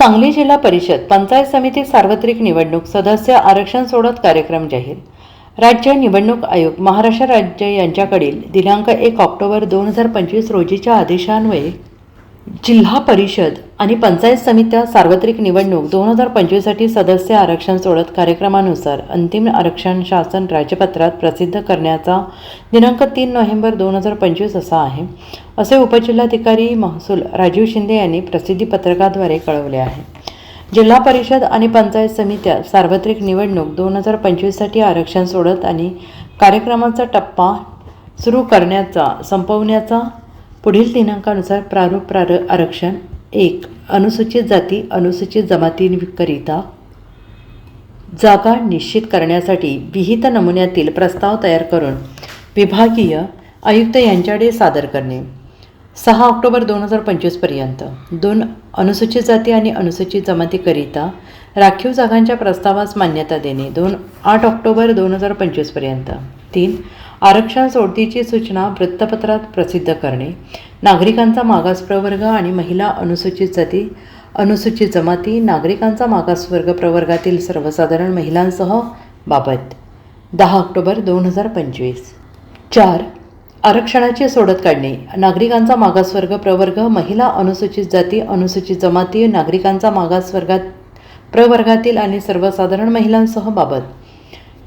सांगली जिल्हा परिषद पंचायत समिती सार्वत्रिक निवडणूक सदस्य आरक्षण सोडत कार्यक्रम जाहीर. राज्य निवडणूक आयोग महाराष्ट्र राज्य यांच्याकडील दिनांक एक ऑक्टोबर दोन हजार पंचवीस रोजीच्या आदेशान्वये जिल्हा परिषद आणि पंचायत समित्या सार्वत्रिक निवडणूक दोन हजार पंचवीससाठी सदस्य आरक्षण सोडत कार्यक्रमानुसार अंतिम आरक्षण शासन राज्यपत्रात प्रसिद्ध करण्याचा दिनांक तीन नोव्हेंबर दोन हजार पंचवीस असा आहे असे उपजिल्हाधिकारी महसूल राजीव शिंदे यांनी प्रसिद्धी पत्रकाद्वारे कळवले आहे. जिल्हा परिषद आणि पंचायत समित्या सार्वत्रिक निवडणूक दोन हजार पंचवीससाठी आरक्षण सोडत आणि कार्यक्रमाचा टप्पा सुरू करण्याचा संपवण्याचा पुढील दिनांकानुसार प्रारूप प्रार आरक्षण एक अनुसूचित जाती अनुसूचित जमातींकरिता जागा निश्चित करण्यासाठी विहित नमुन्यातील प्रस्ताव तयार करून विभागीय आयुक्त यांच्याकडे सादर करणे. सहा ऑक्टोबर दोन हजार पंचवीसपर्यंत दोन अनुसूचित जाती आणि अनुसूचित जमातीकरिता राखीव जागांच्या प्रस्तावास मान्यता देणे. दोन आठ ऑक्टोबर दोन हजार पंचवीसपर्यंत तीन आरक्षण सोडतीची सूचना वृत्तपत्रात प्रसिद्ध करणे नागरिकांचा मागास प्रवर्ग आणि महिला अनुसूचित जाती अनुसूचित जमाती नागरिकांचा मागासवर्ग प्रवर्गातील सर्वसाधारण महिलांसह बाबत. दहा ऑक्टोबर दोन हजार पंचवीस. चार आरक्षणाची सोडत काढणे नागरिकांचा मागासवर्ग प्रवर्ग महिला अनुसूचित जाती अनुसूचित जमाती नागरिकांचा मागासवर्गात प्रवर्गातील आणि सर्वसाधारण महिलांसह बाबत.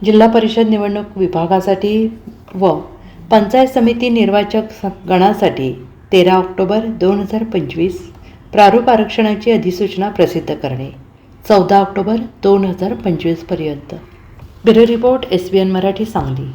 जिल्हा परिषद निवडणूक विभागासाठी व पंचायत समिती निर्वाचक गणासाठी तेरा ऑक्टोबर दोन हजार पंचवीस प्रारूप आरक्षणाची अधिसूचना प्रसिद्ध करणे. चौदा ऑक्टोबर दोन हजार पंचवीसपर्यंत bureau report S B N Marathi Sangli.